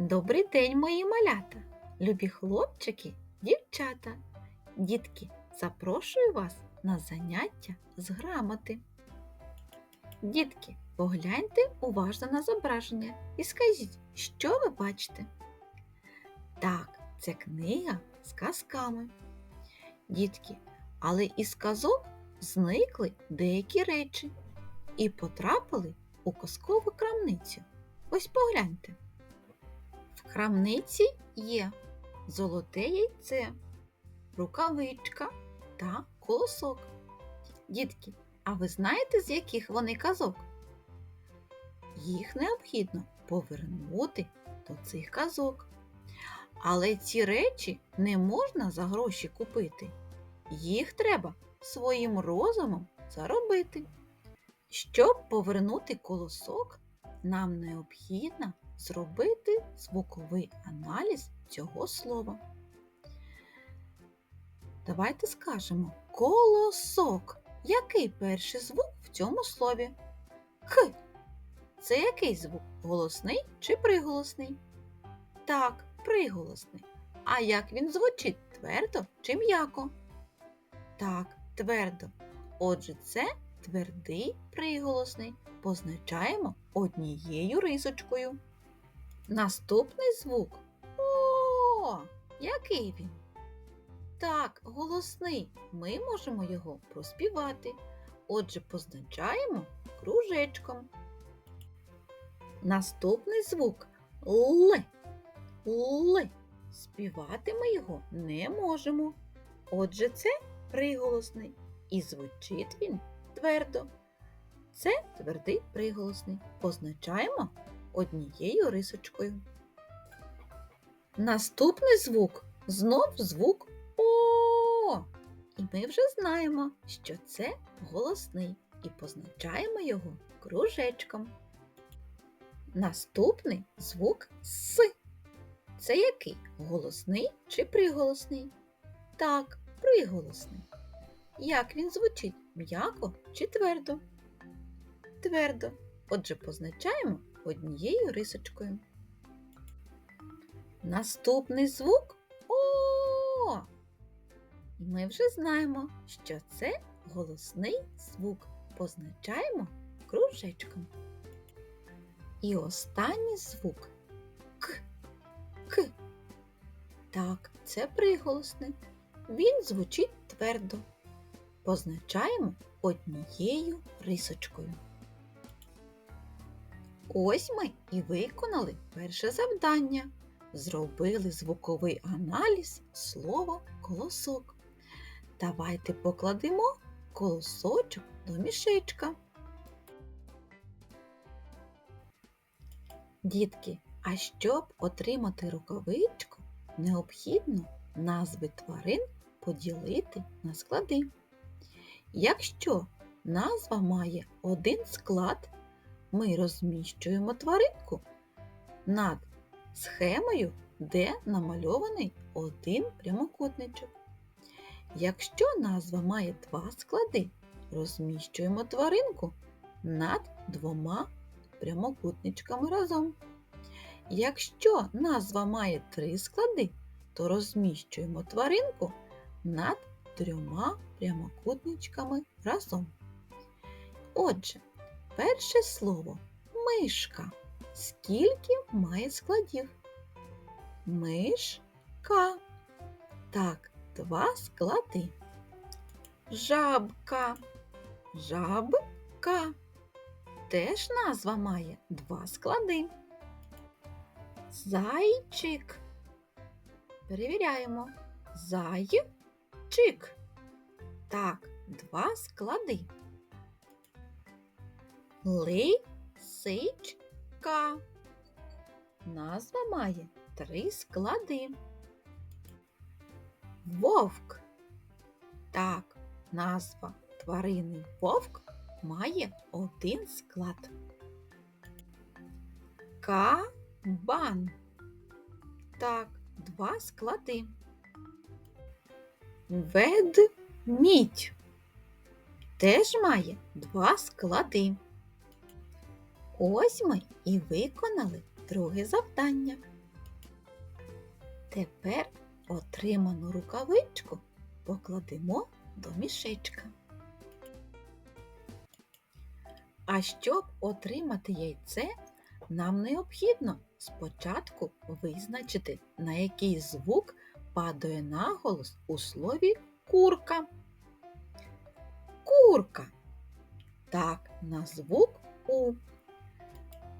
Добрий день, мої малята, любі хлопчики, дівчата. Дітки, запрошую вас на заняття з грамоти. Дітки, погляньте уважно на зображення і скажіть, що ви бачите? Так, це книга з казками. Дітки, але із казок зникли деякі речі і потрапили у казкову крамницю. Ось погляньте. Крамниці є золоте яйце, рукавичка та колосок. Дітки, а ви знаєте, з яких вони казок? Їх необхідно повернути до цих казок. Але ці речі не можна за гроші купити. Їх треба своїм розумом заробити. Щоб повернути колосок, нам необхідно зробити звуковий аналіз цього слова. Давайте скажемо колосок. Який перший звук в цьому слові? Х. Це який звук? Голосний чи приголосний? Так, приголосний. А як він звучить? Твердо чи м'яко? Так, твердо. Отже, це твердий приголосний. Позначаємо однією рисочкою. Наступний звук. О, який він? Так, голосний. Ми можемо його проспівати. Отже, позначаємо кружечком. Наступний звук Л. Л. Співати ми його не можемо. Отже, це приголосний. І звучить він твердо. Це твердий приголосний. Позначаємо однією рисочкою. Наступний звук знов звук О. І ми вже знаємо, що це голосний, і позначаємо його кружечком. Наступний звук С. Це який? Голосний чи приголосний? Так, приголосний. Як він звучить? М'яко чи твердо? Твердо. Отже, позначаємо однією рисочкою. Наступний звук О. І ми вже знаємо, що це голосний звук. Позначаємо кружечком. І останній звук К. К. Так, це приголосний. Він звучить твердо. Позначаємо однією рисочкою. Ось ми і виконали перше завдання. Зробили звуковий аналіз слова колосок. Давайте покладемо колосочок до мішечка. Дітки, а щоб отримати рукавичку, необхідно назви тварин поділити на склади. Якщо назва має один склад, ми розміщуємо тваринку над схемою, де намальований один прямокутничок. Якщо назва має два склади, розміщуємо тваринку над двома прямокутничками разом. Якщо назва має три склади, то розміщуємо тваринку над трьома прямокутничками разом. Отже, перше слово мишка. Скільки має складів? Мишка. Так, два склади. Жабка. Жабка. Теж назва має два склади. Зайчик. Перевіряємо. Зайчик. Так, два склади. Лисичка. Назва має три склади. Вовк. Так, назва тварини вовк має один склад. Кабан. Так, два склади. Ведмідь теж має два склади. Ось ми і виконали друге завдання. Тепер отриману рукавичку покладемо до мішечка. А щоб отримати яйце, нам необхідно спочатку визначити, на який звук падає наголос у слові курка. Курка. Так, на звук У.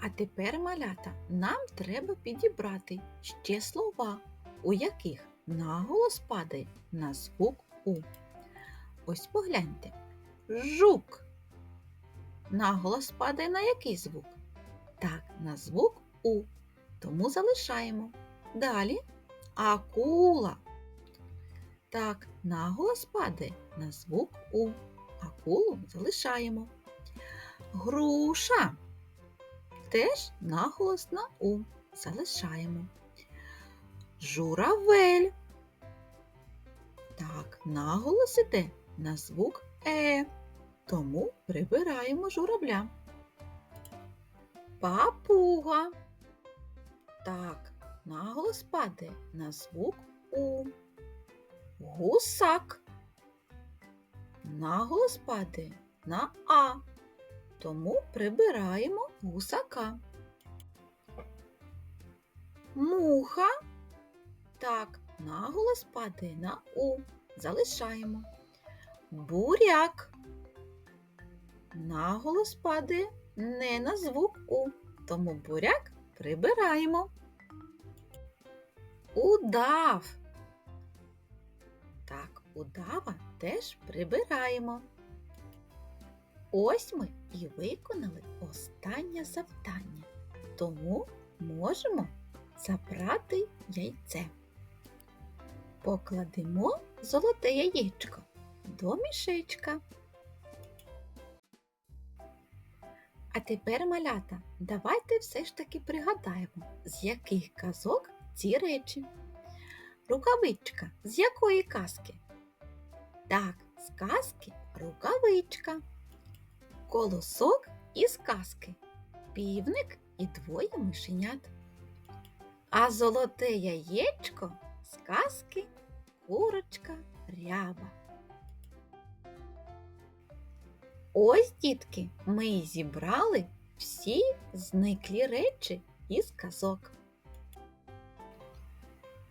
А тепер, малята, нам треба підібрати ще слова, у яких наголос падає на звук У. Ось погляньте. Жук. Наголос падає на який звук? Так, на звук У. Тому залишаємо. Далі акула. Так, наголос падає на звук У. Акулу залишаємо. Груша. Теж наголос на У. Залишаємо. Журавель. Так, наголос іде на звук Е. Тому прибираємо журавля. Папуга. Так, наголос падає на звук У. Гусак. Наголос падає на А. Тому прибираємо гусака. Муха. Так, наголос падає на У. Залишаємо. Буряк. Наголос падає не на звук У, тому буряк прибираємо. Удав. Так, удава теж прибираємо. Ось ми і виконали останнє завдання, тому можемо забрати яйце. Покладемо золоте яєчко до мішечка. А тепер, малята, давайте все ж таки пригадаємо, з яких казок ці речі. Рукавичка з якої казки? Так, з казки рукавичка. Колосок із казки. Півник і двоє мишенят. А золоте яєчко з курочка ряба. Ось, дітки, ми і зібрали всі зниклі речі із казок.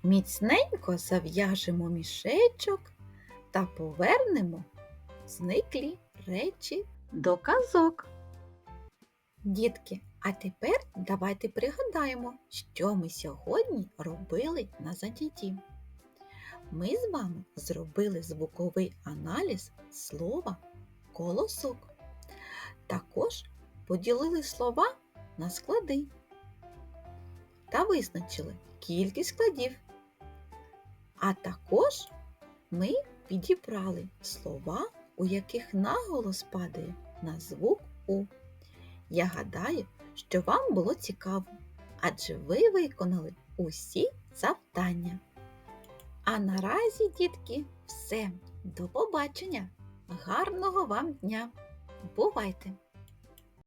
Міцненько зав'яжемо мішечок та повернемо зниклі речі до казок. Дітки, а тепер давайте пригадаємо, що ми сьогодні робили на занятті. Ми з вами зробили звуковий аналіз слова колосок. Також поділили слова на склади та визначили кількість складів. А також ми підібрали слова, у яких наголос падає на звук У. Я гадаю, що вам було цікаво, адже ви виконали усі завдання. А наразі, дітки, все. До побачення! Гарного вам дня! Бувайте!